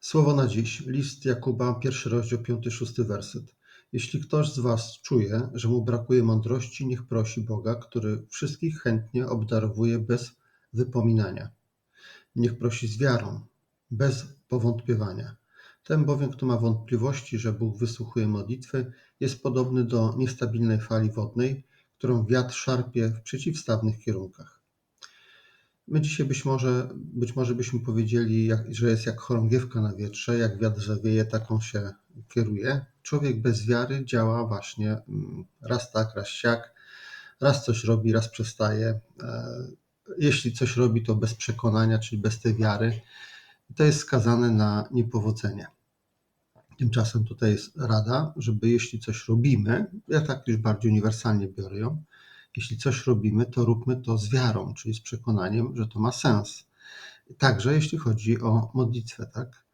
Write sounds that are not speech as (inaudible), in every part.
Słowo na dziś. List Jakuba, pierwszy rozdział, piąty, szósty werset. Jeśli ktoś z was czuje, że mu brakuje mądrości, niech prosi Boga, który wszystkich chętnie obdarowuje bez wypominania. Niech prosi z wiarą, bez powątpiewania. Ten bowiem, kto ma wątpliwości, że Bóg wysłuchuje modlitwy, jest podobny do niestabilnej fali wodnej, którą wiatr szarpie w przeciwstawnych kierunkach. My dzisiaj być może, być może byśmy powiedzieli, jak, że jest jak chorągiewka na wietrze, jak wiatr zawieje, taką się kieruje. Człowiek bez wiary działa właśnie mm, raz tak, raz siak, raz coś robi, raz przestaje. E, Jeśli coś robi, to bez przekonania, czyli bez tej wiary. To jest skazane na niepowodzenie. Tymczasem tutaj jest rada, żeby jeśli coś robimy, ja tak już bardziej uniwersalnie biorę ją, jeśli coś robimy, to róbmy to z wiarą, czyli z przekonaniem, że to ma sens. Także jeśli chodzi o modlitwę, tak?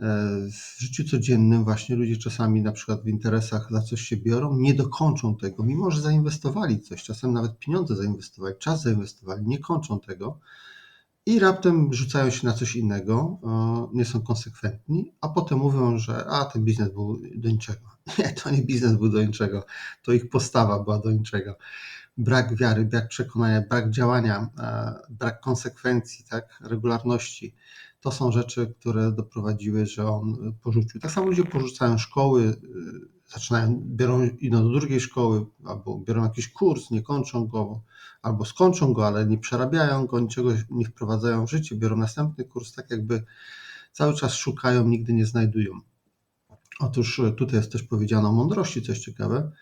E, W życiu codziennym właśnie ludzie czasami na przykład w interesach za coś się biorą, nie dokończą tego, mimo że zainwestowali coś, czasem nawet pieniądze zainwestowali, czas zainwestowali, nie kończą tego i raptem rzucają się na coś innego, e, nie są konsekwentni, a potem mówią, że a ten biznes był do niczego. (laughs) Nie, to nie biznes był do niczego, to ich postawa była do niczego brak wiary, brak przekonania, brak działania, e, brak konsekwencji, tak, regularności. To są rzeczy, które doprowadziły, że on porzucił. Tak samo ludzie porzucają szkoły, y, zaczynają, biorą, idą do drugiej szkoły, albo biorą jakiś kurs, nie kończą go, albo skończą go, ale nie przerabiają go, niczego nie wprowadzają w życie, biorą następny kurs, tak jakby cały czas szukają, nigdy nie znajdują. Otóż e, tutaj jest też powiedziano o mądrości, coś ciekawe.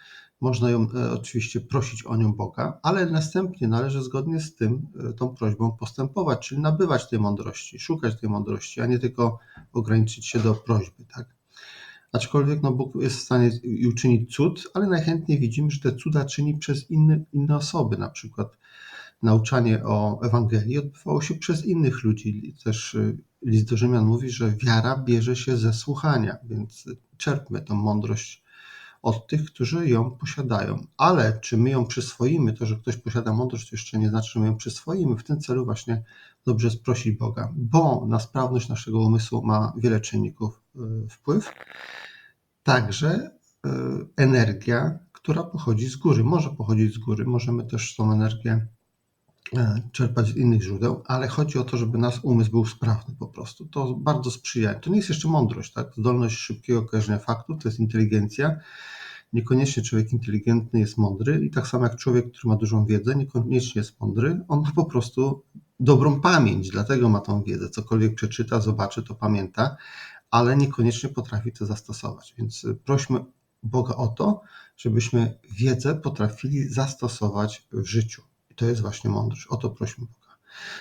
Można ją e, oczywiście prosić o nią Boga, ale następnie należy zgodnie z tym, e, tą prośbą postępować, czyli nabywać tej mądrości, szukać tej mądrości, a nie tylko ograniczyć się do prośby. Tak? Aczkolwiek no, Bóg jest w stanie i uczynić cud, ale najchętniej widzimy, że te cuda czyni przez inne, inne osoby, na przykład nauczanie o Ewangelii odbywało się przez innych ludzi. Też y, list do Rzymian mówi, że wiara bierze się ze słuchania, więc czerpmy tą mądrość od tych, którzy ją posiadają. Ale czy my ją przyswoimy, to, że ktoś posiada mądrość, to jeszcze nie znaczy, że my ją przyswoimy. W tym celu właśnie dobrze jest prosić Boga, bo na sprawność naszego umysłu ma wiele czynników y, wpływ. Także y, energia, która pochodzi z góry, może pochodzić z góry. Możemy też tą energię czerpać z innych źródeł, ale chodzi o to, żeby nasz umysł był sprawny po prostu. To bardzo sprzyja. To nie jest jeszcze mądrość, tak? Zdolność szybkiego kojarzenia faktów to jest inteligencja. Niekoniecznie człowiek inteligentny jest mądry i tak samo jak człowiek, który ma dużą wiedzę, niekoniecznie jest mądry, on ma po prostu dobrą pamięć, dlatego ma tą wiedzę. Cokolwiek przeczyta, zobaczy, to pamięta, ale niekoniecznie potrafi to zastosować. Więc y, prośmy Boga o to, żebyśmy wiedzę potrafili zastosować w życiu. To jest właśnie mądrość. O to prośmy Boga.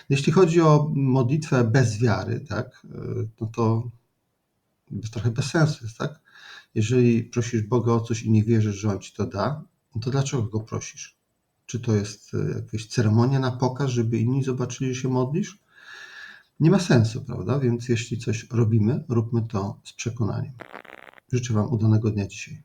Jeśli chodzi o modlitwę bez wiary, tak, y, no to trochę bez sensu jest, tak? Jeżeli prosisz Boga o coś i nie wierzysz, że On ci to da, no to dlaczego go prosisz? Czy to jest y, jakaś ceremonia na pokaz, żeby inni zobaczyli, że się modlisz? Nie ma sensu, prawda? Więc jeśli coś robimy, róbmy to z przekonaniem. Życzę Wam udanego dnia dzisiaj.